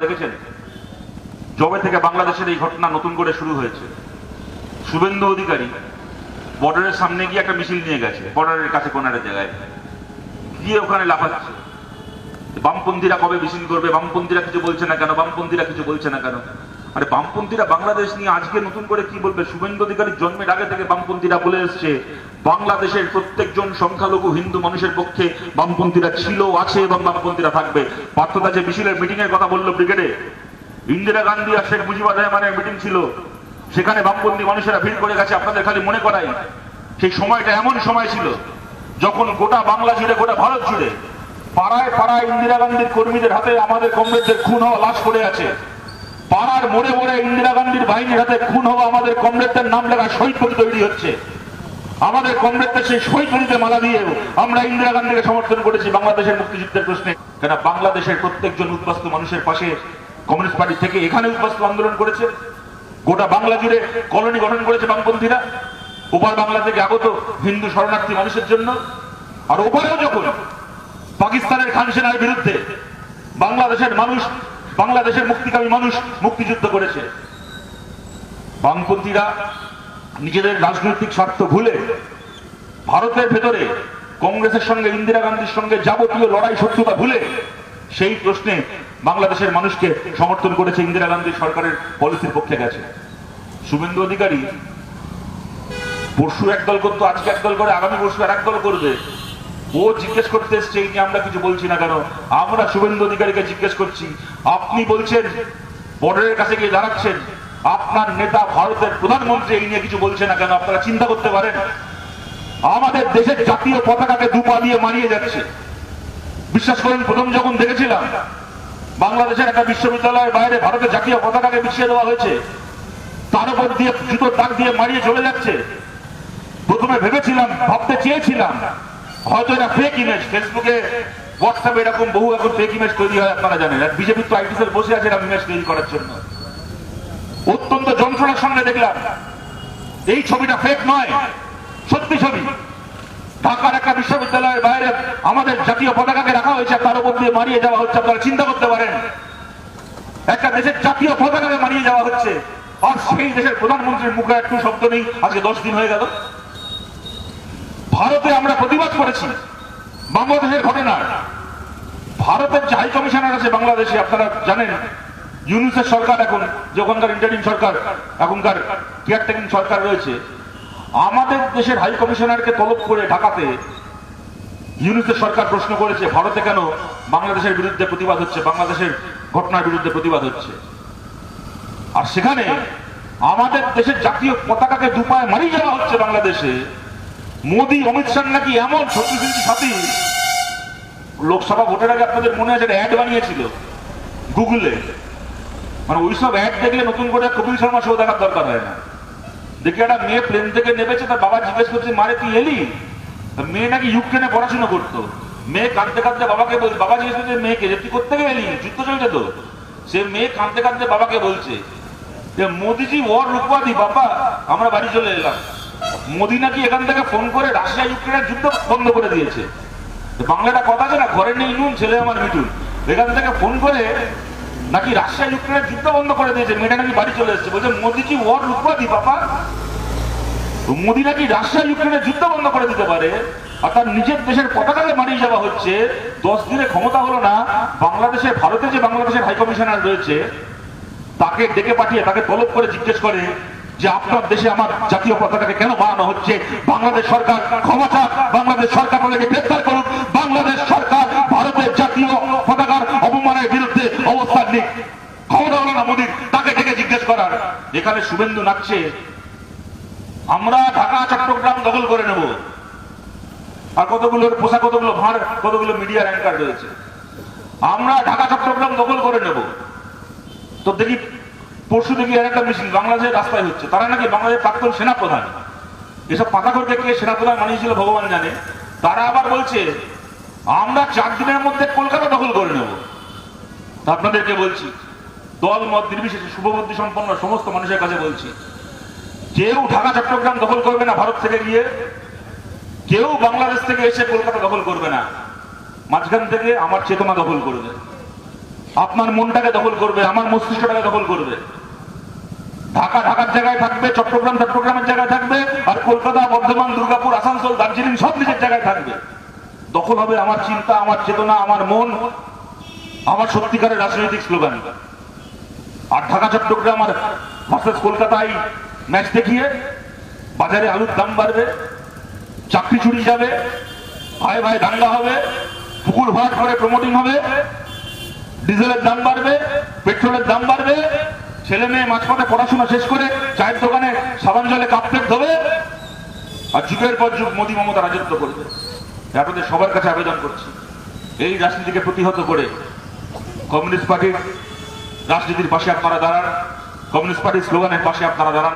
দেখেছেন? জবে থেকে বাংলাদেশের এই ঘটনা নতুন করে শুরু হয়েছে। শুভেন্দু অধিকারী বর্ডারের সামনে গিয়ে একটা মিছিল নিয়ে গেছে, বর্ডারের কাছে কোন একটা জায়গায়। গিয়ে ওখানে লাফাচ্ছে। বামপন্থীরা কবে মিছিল করবে? বামপন্থীরা কিছু বলছে না কেন? বামপন্থীরা কিছু বলছে না কেন? আরে বামপন্থীরা বাংলাদেশ নিয়ে আজকে নতুন করে কি বলবে? শুভেন্দু অধিকারীর জন্মের আগে থেকে বামপন্থীরা বলে এসছে বাংলাদেশের প্রত্যেকজন সংখ্যালঘু হিন্দু মানুষের পক্ষে বামপন্থীরা ছিল, আছে এবং বামপন্থীরা থাকবে। পার্থতা যে মিছিলের মিটিং এর কথা বলল ব্রিগেডে, ইন্দিরা গান্ধী আর শেখ মুজিবুর রহমানের মিটিং ছিল। সেখানে বামপন্থী মানুষেরা ভিড় করে গেছে, আপনাদের খালি মনে করাই। সেই সময়টা এমন সময় ছিল, যখন গোটা বাংলা জুড়ে, গোটা ভারত জুড়ে পাড়ায় পাড়ায় ইন্দিরা গান্ধীর কর্মীদের হাতে আমাদের কমরেডদের খুন হওয়া লাশ পড়ে আছে। পাড়ার মোড়ে মোড়ে ইন্দিরা গান্ধীর বাহিনীর হাতে খুন হওয়া আমাদের কমরেডদের নাম লেখা শহীদ তৈরি হচ্ছে। আমাদের কমরেডদের সেই প্রতিতে মালা দিয়ে আমরা ইন্দিরা গান্ধীকে সমর্থন করেছি বাংলাদেশের মুক্তিযুদ্ধের প্রশ্নে। কেন বাংলাদেশের প্রত্যেকজন উদ্বাস্ত মানুষের পাশে কমিউনিস্ট পার্টি থেকে এখানে উদ্বাস্ত আন্দোলন করেছে। গোটা বাংলা জুড়ে কলোনি গঠন করেছে বামপন্থীরা। ওপার বাংলা থেকে আগত হিন্দু শরণার্থী মানুষের জন্য। আর ওপারেও যখন পাকিস্তানের খান সেনার বিরুদ্ধে বাংলাদেশের মানুষ, বাংলাদেশের মুক্তিকামী মানুষ মুক্তিযুদ্ধ করেছে, বামপন্থীরা নিজেদের রাজনৈতিক স্বার্থ ভুলে ভারতের ভেতরে কংগ্রেসের সঙ্গে, ইন্দিরা গান্ধীর সঙ্গে যাবতীয় লড়াই শত্রুতা ভুলে সেই প্রশ্নে বাংলাদেশের মানুষকে সমর্থন করেছে ইন্দিরা গান্ধী সরকারের পলিসির পক্ষে গেছে। শুভেন্দু অধিকারী, পরশু একদল করতো, আজকে একদল করে, আগামী পরশু আর একদল করবে। ও জিজ্ঞেস করতে এসছে, এই নিয়ে আমরা কিছু বলছি না কেন? আমরা শুভেন্দু অধিকারীকে জিজ্ঞেস করছি, আপনি বলছেন, বর্ডারের কাছে গিয়ে দাঁড়াচ্ছেন আপনার নেতা ভারতের প্রধানমন্ত্রী, এই নিয়ে কিছু বলছে না কেন? আপনারা চিন্তা করতে পারেন। আমাদের দেশের জাতীয় পতাকাকে দুপা দিয়ে মারিয়ে যাচ্ছে। বিশ্বাস করেন, প্রথম যখন দেখেছিলাম, বাংলাদেশের একটা বিশ্ববিদ্যালয়ের বাইরে ভারতের জাতীয় পতাকাকে বিছিয়ে দেওয়া হয়েছে, তার উপর দিয়ে জুতোর দাগ দিয়ে মারিয়ে চলে যাচ্ছে। প্রথমে ভেবেছিলাম, ভাবতে চেয়েছিলাম, হয়তো এটা ফেক ইমেজ ফেসবুকে হোয়াটসঅ্যাপে এরকম বহু এখন ফেক ইমেজ তৈরি হয়, আপনারা জানেন। বিজেপি তো আইটি সেল বসে আছে এরকম ইমেজ তৈরি করার জন্য। অত্যন্ত যন্ত্রণার সামনে দেখলাম। এই ছবিটা ফেক নয়, সত্যি ছবি। ঢাকার একটা বিশ্ববিদ্যালয়ের বাইরে আমাদের জাতীয় পতাকাকে রাখা হয়েছে, তার উপর দিয়ে মারিয়ে যাওয়া হচ্ছে, আপনারা চিন্তা করতে পারেন। একটা দেশের জাতীয় পতাকাকে মারিয়ে যাওয়া হচ্ছে, আর সেই দেশের প্রধানমন্ত্রীর মুখে একটু শব্দ নেই, আজকে দশ দিন হয়ে গেল। ভারতে আমরা প্রতিবাদ করেছি, বাংলাদেশের ঘটনার ভারতের যে হাই কমিশনার আছে বাংলাদেশে, আপনারা জানেন ইউনুসের সরকার এখন, যে ওখানকার ইন্টারিম সরকার, এখনকার কেয়ারটেকিং সরকার রয়েছে, আমাদের দেশের হাই কমিশনারকে তলব করে ঢাকাতে ইউনুসের সরকার প্রশ্ন করেছে, ভারতে কেন বাংলাদেশের বিরুদ্ধে প্রতিবাদ হচ্ছে, বাংলাদেশের ঘটনার বিরুদ্ধে প্রতিবাদ হচ্ছে? আর সেখানে আমাদের দেশের জাতীয় পতাকাকে দুপায় মারিয়ে যাওয়া হচ্ছে বাংলাদেশে, মোদি, অমিত শাহ নাকি এমন শক্তিশালী সাথী? লোকসভা ভোটের আগে আপনাদের মনে আছে অ্যাড বানিয়েছিল গুগলে মানে ওইসব অ্যাড দেখলে নতুন করে কপিল শর্মা শো দেখার দরকার হয় না। দেখি একটা মেয়ে প্লেন থেকে নেমেছে, তার বাবা জিজ্ঞেস করছে, মারে, তুই এলি? মেয়ে নাকি ইউক্রেনে পড়াশোনা করতো। মেয়ে কাঁদতে কাঁদতে বাবাকে বলছে বাবা জিজ্ঞেস করছে, মেয়েকে, যে তুই কোথেকে এলি? যুদ্ধ চলছে তো? সে মেয়ে কাঁদতে কাঁদতে বাবাকে বলছে, যে মোদিজি, ওর রূপবাদী, বাবা, আমরা বাড়ি চলে এলাম। মোদি নাকি এখান থেকে ফোন করে রাশিয়া, ইউক্রেনের যুদ্ধ বন্ধ করে দিয়েছে। বাংলাটা কথা আছে না, ঘরে নেই নুন, ছেলে আমার মিটুন এখান থেকে ফোন করে নাকি রাশিয়া ইউক্রেনের যুদ্ধ বন্ধ করে দিয়েছে মেয়েটা নাকি বাড়ি চলে এসেছে। বলছে, মোদিজি ওর রূপবাদী, বাবা। মোদি নাকি রাশিয়া ইউক্রেনের যুদ্ধ বন্ধ করে দিতে পারে। আর তার নিজের দেশের পতাকাকে মারিয়ে যাওয়া হচ্ছে। দশ দিনে ক্ষমতা হলো না। বাংলাদেশের ভারতে যে বাংলাদেশের হাই কমিশনার রয়েছে, তাকে ডেকে পাঠিয়ে, তাকে তলব করে জিজ্ঞেস করে যে, আপনার দেশে আমার জাতীয় পতাকাকে কেন বানানো হচ্ছে? বাংলাদেশ সরকার ক্ষমা চাক। বাংলাদেশ সরকার তাদেরকে গ্রেফতার করুন বাংলাদেশ সরকার ভারতের জাতীয় পতাকার অপমানের বিরুদ্ধে অবস্থান নিক ক্ষমতা হলো না মোদীর তাকে ডেকে জিজ্ঞেস করার। এখানে শুভেন্দু নাচছে, আমরা ঢাকা চট্টগ্রাম দখল করে নেব। আর কতগুলো পোশা কতগুলো ভাঁড়, কতগুলো মিডিয়ার অ্যাঙ্কার রয়েছে। আমরা ঢাকা চট্টগ্রাম দখল করে নেব। তো দেখি, পরশু দেখি একটা মিছিল, বাংলাদেশের রাস্তায় হচ্ছে। তারা নাকি বাংলাদেশের প্রাক্তন সেনাপ্রধান। এসব পাতাখরকে কে সেনাপ্রধান বানিয়েছিল ভগবান জানে। তারা আবার বলছে, আমরা চার দিনের মধ্যে কলকাতা দখল করে নেব। আপনাদেরকে বলছি। দল, মত, নির্বিশেষে শুভবুদ্ধি সম্পন্ন সমস্ত মানুষের কাছে বলছি, কেউ ঢাকা, চট্টগ্রাম দখল করবে না ভারত থেকে গিয়ে, কেউ বাংলাদেশ থেকে এসে কলকাতা দখল করবে না। মাঝখান থেকে আমার চেতনা দখল করবে। আপনার মনটাকে দখল করবে, আমার মস্তিষ্কটাকে দখল করবে। ঢাকা, ঢাকার জায়গায় থাকবে, চট্টগ্রাম, চট্টগ্রামের জায়গায় থাকবে, আর কলকাতা, বর্ধমান, দুর্গাপুর, আসানসোল, দার্জিলিং সব নিজের জায়গায় থাকবে। দখল হবে আমার চিন্তা, আমার চেতনা, আমার মন, আমার সত্যিকারের রাজনৈতিক স্লোগান। আর ঢাকা, চট্টগ্রাম আর ভার্সেস কলকাতায় ম্যাচ দেখিয়ে বাজারে আলুর দাম বাড়বে, চাকরি চুরি যাবে, ভাই ভাই দাঙ্গা হবে, পুকুর ভাট করে প্রমোটিং হবে, ডিজেলের দাম বাড়বে, পেট্রোলের দাম বাড়বে, ছেলে মেয়ে মাঝপথে পড়াশোনা শেষ করে চায়ের দোকানে সাবান জলে কাপ প্লেট ধোবে, আর যুগের পর যুগ মোদী মমতা রাজত্ব করবে। আপনাদের সবার কাছে আবেদন করছি, এই রাজনীতিকে প্রতিহত করে কমিউনিস্ট পার্টির রাজনীতির পাশে আপনারা দাঁড়ান কমিউনিস্ট পার্টির স্লোগানের পাশে আপনারা দাঁড়ান।